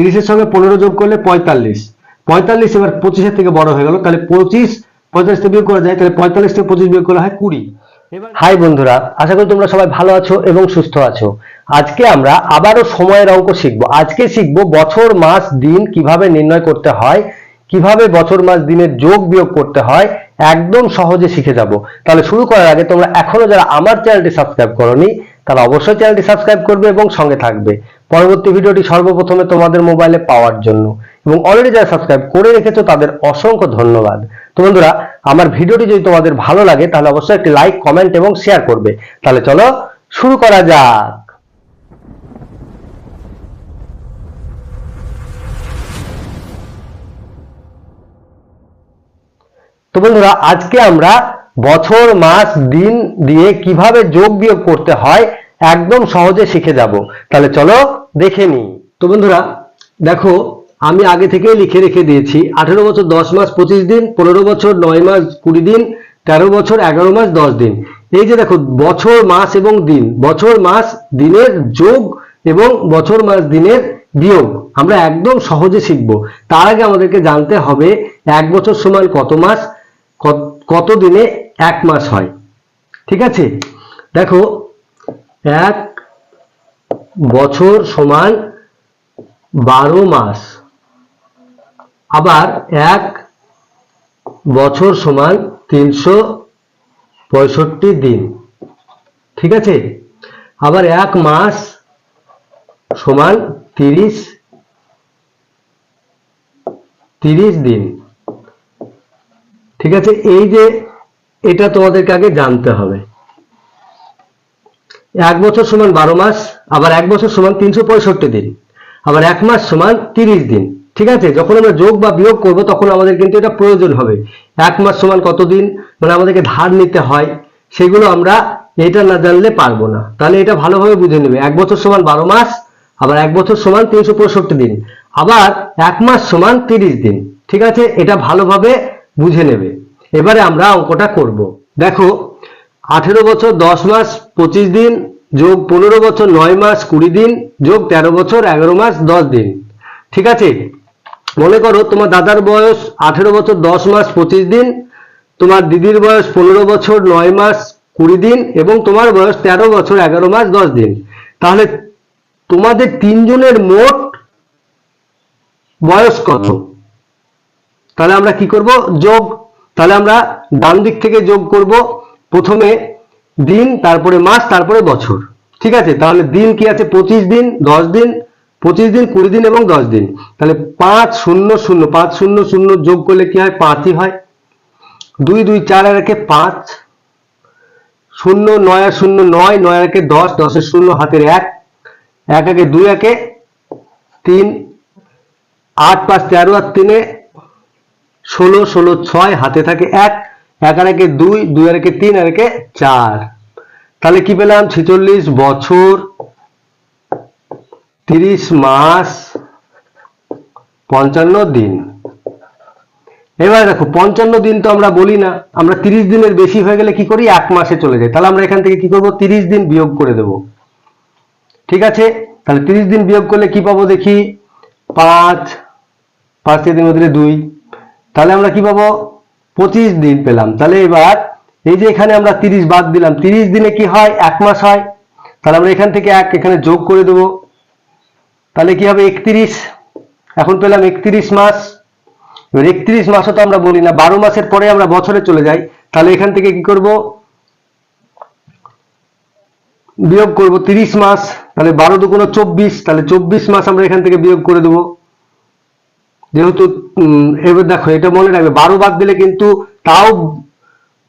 তিরিশের সঙ্গে পনেরো যোগ করলে পঁয়তাল্লিশ। পঁয়তাল্লিশ এবার পঁচিশের থেকে বড় হয়ে গেল তাহলে পঁচিশ পঁয়তাল্লিশ বিয়োগ করা যায় তাহলে পঁয়তাল্লিশ থেকে পঁচিশ বিয়োগ করা হয় কুড়ি। হাই বন্ধুরা আশা করি তোমরা সবাই ভালো আছো এবং সুস্থ আছো। আজকে আমরা আবারও সময়ের অঙ্ক শিখব। আজকে শিখব বছর মাস দিন কীভাবে নির্ণয় করতে হয় কীভাবে বছর মাস দিনের যোগ বিয়োগ করতে হয় একদম সহজে শিখে যাব। তাহলে শুরু করার আগে তোমরা এখনও যারা আমার চ্যানেলটি সাবস্ক্রাইব করনি তারা অবশ্যই চ্যানেলটি সাবস্ক্রাইব করবে এবং সঙ্গে থাকবে। পরবর্তী ভিডিওটি সর্বপ্রথমে তোমাদের মোবাইলে পাওয়ার জন্য। এবং অলরেডি যারা সাবস্ক্রাইব করে রেখেছো, তাদের অসংখ্য ধন্যবাদ। তো বন্ধুরা, আমার ভিডিওটি যদি তোমাদের ভালো লাগে, তাহলে অবশ্যই একটি লাইক কমেন্ট এবং শেয়ার করবে। তাহলে চলো শুরু করা যাক। তো বন্ধুরা, আজকে আমরা বছর, মাস, দিন দিয়ে কীভাবে যোগ বিয়োগ করতে হয়, একদম সহজে শিখে যাব। তাহলে চলো দেখে নিই। তো বন্ধুরা, দেখো, আমি আগে থেকেই লিখে রেখে দিয়েছি, আঠেরো বছর দশ মাস পঁচিশ দিন, পনেরো বছর নয় মাস কুড়ি দিন, তেরো বছর এগারো মাস দশ দিন। এই যে দেখো, বছর, মাস এবং দিন, বছর, মাস, দিনের যোগ এবং বছর, মাস, দিনের বিয়োগ, আমরা একদম সহজে শিখব। তার আগে আমাদেরকে জানতে হবে, এক বছর সমান কত মাস, কত- কত দিনে এক মাস হয়। ঠিক আছে? দেখো, এক বছর সমান বারো মাস। আবার এক বছর সমান তিনশো পঁয়ষট্টি দিন। ঠিক আছে? আবার এক মাস সমান তিরিশ তিরিশ দিন। ঠিক আছে? এই যে এটা তোমাদেরকে আগে জানতে হবে। এক বছর সমান বারো মাস, আবার এক বছর সমান তিনশো পঁয়ষট্টি দিন, আবার এক মাস সমান তিরিশ দিন, ঠিক আছে? যখন আমরা যোগ বা বিয়োগ করব, তখন আমাদের কিন্তু এটা প্রয়োজন হবে। এক মাস সমান কত দিন? মানে আমাদেরকে ধার নিতে হয়, সেগুলো আমরা এটা না জানলে পারব না। তাহলে এটা ভালোভাবে বুঝে নেবে। এক বছর সমান বারো মাস, আবার এক বছর সমান তিনশো পঁয়ষট্টি দিন, আবার এক মাস সমান তিরিশ দিন, ঠিক আছে? এটা ভালোভাবে বুঝে নেবে। এবারে আমরা অঙ্কটা করব। দেখো আঠেরো বছর দশ মাস, পঁচিশ দিন, যোগ পনেরো বছর নয় মাস, কুড়ি দিন, যোগ তেরো বছর, এগারো মাস, দশ দিন। ঠিক আছে? মনে করো তোমার দাদার বয়স আঠেরো বছর দশ মাস, পঁচিশ দিন, তোমার দিদির বয়স পনেরো বছর নয় মাস, কুড়ি দিন, এবং তোমার বয়স তেরো বছর, এগারো মাস, দশ দিন। তাহলে তোমাদের তিনজনের মোট বয়স কত? তাহলে আমরা কি করব? যোগ, তাহলে আমরা ডান দিক থেকে যোগ করব। প্রথমে দিন, তারপরে মাস, তারপরে বছর। ঠিক আছে? তাহলে দিন কি আছে? পঁচিশ দিন, দশ দিন, পঁচিশ দিন, কুড়ি দিন এবং দশ দিন। তাহলে পাঁচ শূন্য শূন্য, পাঁচ শূন্য শূন্য যোগ করলে কি হয়? পাঁচই হয়। দুই দুই, চার আর একে পাঁচ। শূন্য, নয়, আর শূন্য, নয় নয়, আর একে দশ দশের শূন্য, হাতের এক। এক, একে দুই, একে তিন। আট, পাঁচ, তেরো, আর তিনে ষোলো ষোলো, ছয়, হাতে থাকে এক। এক আর একে দুই দুই আর একে তিন আর একে চার। তাহলে কি পেলাম? ছেচল্লিশ বছর, তিরিশ মাস, পঞ্চান্ন দিন। এবার দেখো, পঞ্চান্ন দিন তো আমরা বলি না। আমরা তিরিশ দিনের বেশি হয়ে গেলে কি করি? এক মাসে চলে যাই তাহলে আমরা এখান থেকে কি করব? তিরিশ দিন বিয়োগ করে দেব। ঠিক আছে? তাহলে তিরিশ দিন বিয়োগ করলে কি পাবো দেখি? পাঁচ পাঁচ তিন দিলে দুই। তাহলে আমরা কি পাবো? পঁচিশ দিন পেলাম। তাহলে এবার এই যে এখানে আমরা তিরিশ বাদ দিলাম, তিরিশ দিনে কি হয়? এক মাস হয়। তাহলে আমরা এখান থেকে এক এখানে যোগ করে দেবো। তাহলে কি হবে? একত্রিশ। এখন পেলাম একত্রিশ মাস। এবার একত্রিশ মাসও তো আমরা বলি না, বারো মাসের পরে আমরা বছরে চলে যাই। তাহলে এখান থেকে কি করব? বিয়োগ করব তিরিশ মাস। তাহলে বারো দুগুণ চব্বিশ, তাহলে চব্বিশ মাস আমরা এখান থেকে বিয়োগ করে দেবো। যেহেতু এবার দেখো, এটা মনে রাখবে, বারো বাদ দিলে কিন্তু তাও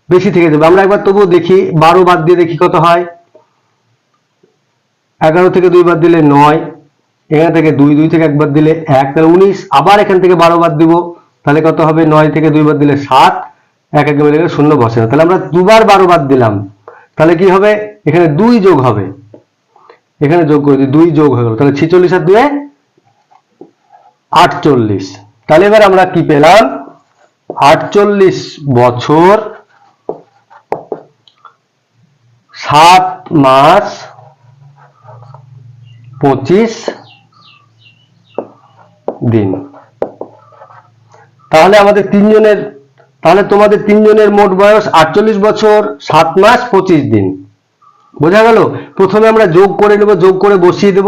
বেশি থেকে যাবে। আমরা একবার তবুও দেখি, বারো বাদ দিয়ে দেখি কত হয়। এগারো থেকে দুই বাদ দিলে নয় এখান থেকে দুই দুই থেকে একবার দিলে এক, তাহলে উনিশ, আবার এখান থেকে বারো বাদ দিব, তাহলে কত হবে? নয় থেকে দুই বাদ দিলে সাত, এক এক শূন্য বসে না। তাহলে আমরা দুবার বারো বাদ দিলাম, তাহলে কি হবে? এখানে দুই যোগ হবে। এখানে যোগ করে দুই যোগ হয়ে গেল, তাহলে ছিচল্লিশ আর দুয়ে আটচল্লিশ। তাহলে এবার আমরা কি পেলাম? আটচল্লিশ বছর সাত মাস পঁচিশ দিন। তাহলে আমাদের তিনজনের, তাহলে তোমাদের তিনজনের মোট বয়স আটচল্লিশ বছর, সাত মাস, পঁচিশ দিন। বোঝা গেল? প্রথমে আমরা যোগ করে নেব, যোগ করে বসিয়ে দেব।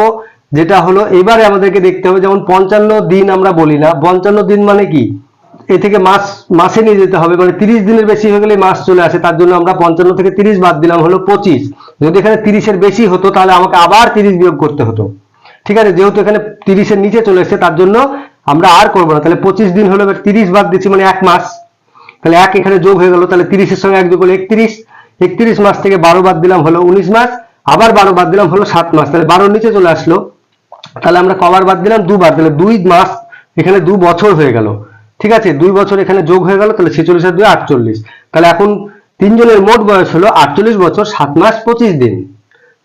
যেটা হলো, এবারে আমাদেরকে দেখতে হবে, যেমন পঞ্চান্ন দিন আমরা বলি না। পঞ্চান্ন দিন মানে কি? এ থেকে মাস, মাসে নিয়ে যেতে হবে মানে তিরিশ দিনের বেশি হয়ে গেলে মাস চলে আসে, তার জন্য আমরা পঞ্চান্ন থেকে তিরিশ বাদ দিলাম, হলো পঁচিশ। যদি এখানে তিরিশের বেশি হতো, তাহলে আমাকে আবার তিরিশ বিয়োগ করতে হতো। ঠিক আছে, যেহেতু এখানে তিরিশের নিচে চলে এসেছে, তার জন্য আমরা আর করব না। তাহলে পঁচিশ দিন হলো, এবার তিরিশ বাদ দিচ্ছি মানে এক মাস। তাহলে এক এখানে যোগ হয়ে গেল, তাহলে তিরিশের সঙ্গে এক যোগ হলো একত্রিশ। একত্রিশ মাস থেকে বারো বাদ দিলাম, হলো উনিশ মাস। আবার বারো বাদ দিলাম, হলো সাত মাস। তাহলে বারোর নিচে চলে আসলো। তাহলে আমরা কবার বাদ দিলাম দুবার, তাহলে দুই মাস এখানে দু বছর হয়ে গেল। ঠিক আছে? দুই বছর এখানে যোগ হয়ে গেল, তাহলে ছেচল্লিশ আর দুই আটচল্লিশ। তাহলে এখন তিনজনের মোট বয়স হলো আটচল্লিশ বছর, সাত মাস, পঁচিশ দিন।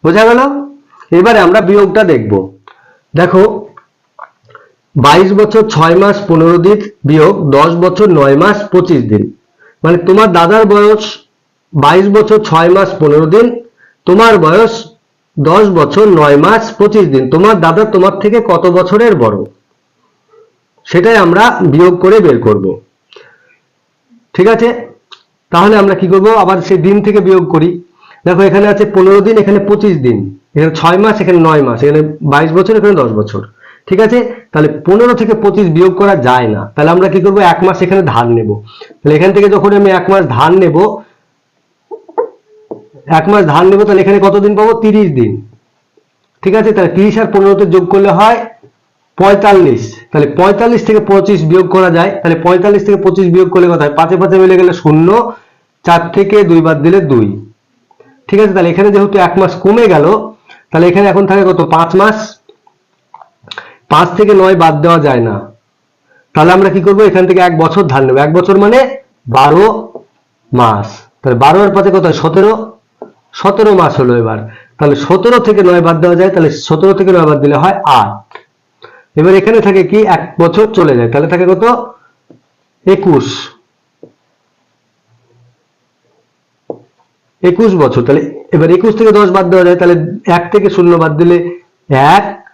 বোঝা গেল? এবারে আমরা বিয়োগটা দেখব। দেখো, বাইশ বছর, ছয় মাস, পনেরো দিন বিয়োগ, দশ বছর, নয় মাস, পঁচিশ দিন। মানে তোমার দাদার বয়স বাইশ বছর, ছয় মাস, পনেরো দিন, তোমার বয়স দশ বছর, নয় মাস, পঁচিশ দিন। তোমার দাদা তোমার থেকে কত বছরের বড়? সেটাই আমরা বিয়োগ করে বের করব। ঠিক আছে? তাহলে আমরা কি করব? আবার সেই দিন থেকে বিয়োগ করি। দেখো, এখানে আছে পনেরো দিন, এখানে পঁচিশ দিন। এখানে ছয় মাস, এখানে নয় মাস। এখানে বাইশ বছর, এখানে দশ বছর। ঠিক আছে? তাহলে পনেরো থেকে পঁচিশ বিয়োগ করা যায় না। তাহলে আমরা কি করব? এক মাস এখানে ধার নেব। তাহলে এখান থেকে যখন আমি এক মাস ধার নেব এক মাস ধান নেব, তাহলে এখানে কতদিন পাবো? তিরিশ দিন। ঠিক আছে? তাহলে তিরিশ আর পনেরোতে যোগ করলে হয় পঁয়তাল্লিশ। তাহলে পঁয়তাল্লিশ থেকে পঁচিশ বিয়োগ করা যায়। তাহলে পঁয়তাল্লিশ থেকে পঁচিশ বিয়োগ করলে কথা হয় পাঁচে পাঁচে মিলে গেলে শূন্য, চার থেকে দুই বাদ দিলে দুই। ঠিক আছে? তাহলে এখানে যেহেতু এক মাস কমে গেল, তাহলে এখানে এখন থাকে কত? পাঁচ মাস। পাঁচ থেকে নয় বাদ দেওয়া যায় না। তাহলে আমরা কি করব? এখান থেকে এক বছর ধার নেব। এক বছর মানে বারো মাস। তাহলে বারো আর পাঁচে কত সতেরো। সতেরো মাস হলো এবার। তাহলে সতেরো থেকে নয় বাদ দেওয়া যায়, তাহলে সতেরো থেকে নয় বাদ দিলে হয় আট। এবার এখানে থাকে কি, এক বছর চলে যায়। তাহলে থাকে কত? একুশ। একুশ বছর। তাহলে এবার একুশ থেকে দশ বাদ দেওয়া যায়, তাহলে এক থেকে শূন্য বাদ দিলে এক।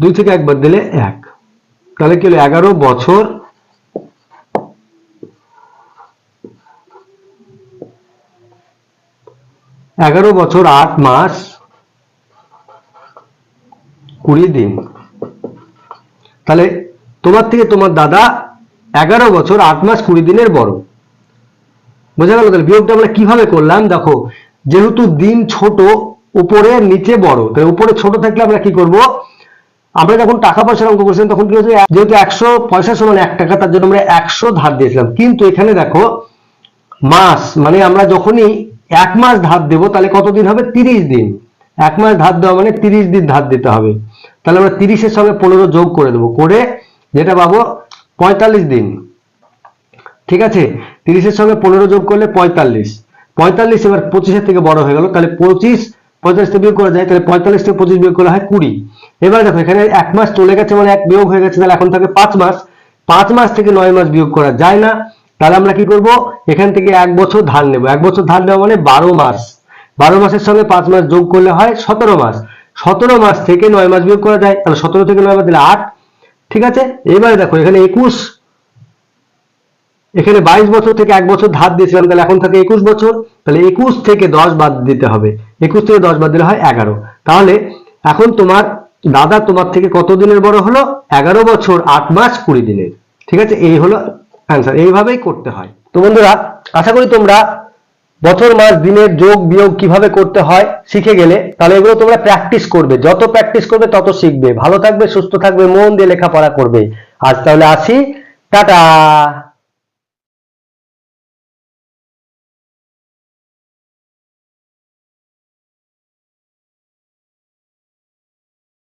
দুই থেকে একবার দিলে এক। তাহলে কি হলো? এগারো বছর এগারো বছর আট মাস কুড়ি দিন। তাহলে তোমার থেকে তোমার দাদা এগারো বছর আট মাস কুড়ি দিনের বড়। বোঝা গেল তাহলে বিয়োগটা আমরা কীভাবে করলাম? দেখো, যেহেতু দিন ছোট, উপরে নিচে বড়, তাহলে উপরে ছোট থাকলে আমরা কি করব? আমরা যখন টাকা পয়সার অঙ্ক করছিলাম, তখন কি হয়েছে? যেহেতু একশো পয়সা সমান এক টাকা, তার জন্য আমরা একশো ধার দিয়েছিলাম। কিন্তু এখানে দেখো, মাস মানে আমরা যখনই এক মাস ধার দেবো, তাহলে কতদিন হবে? তিরিশ দিন। এক মাস ধার দেওয়া মানে তিরিশ দিন ধার দিতে হবে। তাহলে আমরা তিরিশের সঙ্গে পনেরো যোগ করে দেবো। করে যেটা পাবো? পঁয়তাল্লিশ দিন। ঠিক আছে? তিরিশের সঙ্গে পনেরো যোগ করলে পঁয়তাল্লিশ। পঁয়তাল্লিশ এবার পঁচিশের থেকে বড় হয়ে গেল। তাহলে পঁচিশ পঁয়তাল্লিশ বিয়োগ করা যায়, তাহলে পঁয়তাল্লিশ থেকে পঁচিশ বিয়োগ করা হয় কুড়ি। এবার দেখো, এখানে এক মাস চলে গেছে মানে এক বিয়োগ হয়ে গেছে, তাহলে এখন থাকে পাঁচ মাস। পাঁচ মাস থেকে নয় মাস বিয়োগ করা যায় না। তাহলে আমরা কি করব? এখান থেকে এক বছর ধার নেব। এক বছর ধার নেওয়া মানে বারো মাস। বারো মাসের সঙ্গে পাঁচ মাস যোগ করলে হয় সতেরো মাস। সতেরো মাস থেকে নয় মাস বিয়োগ করা যায়, তাহলে সতেরো থেকে নয় মাস দিলে আট। ঠিক আছে? এবারে দেখো, এখানে একুশ। এখানে বাইশ বছর থেকে এক বছর ধার দিয়েছিলাম, তাহলে এখন থাকে একুশ বছর। তাহলে একুশ থেকে দশ বাদ দিতে হবে। একুশ থেকে দশ বাদ দিলে হয় এগারো। তাহলে এখন তোমার দাদা তোমার থেকে কত দিনের বড় হলো? এগারো বছর আট মাস কুড়ি দিনের। ঠিক আছে? এই হলো অ্যান্সার এইভাবেই করতে হয়। তো বন্ধুরা, আশা করি তোমরা বছর, মাস, দিনের যোগ, বিয়োগ কীভাবে করতে হয় শিখে গেলে, তাহলে এগুলো তোমরা প্র্যাকটিস করবে। যত প্র্যাকটিস করবে, তত শিখবে। ভালো থাকবে, সুস্থ থাকবে, মন দিয়ে লেখাপড়া করবে। আজ তাহলে আসি। টাটা!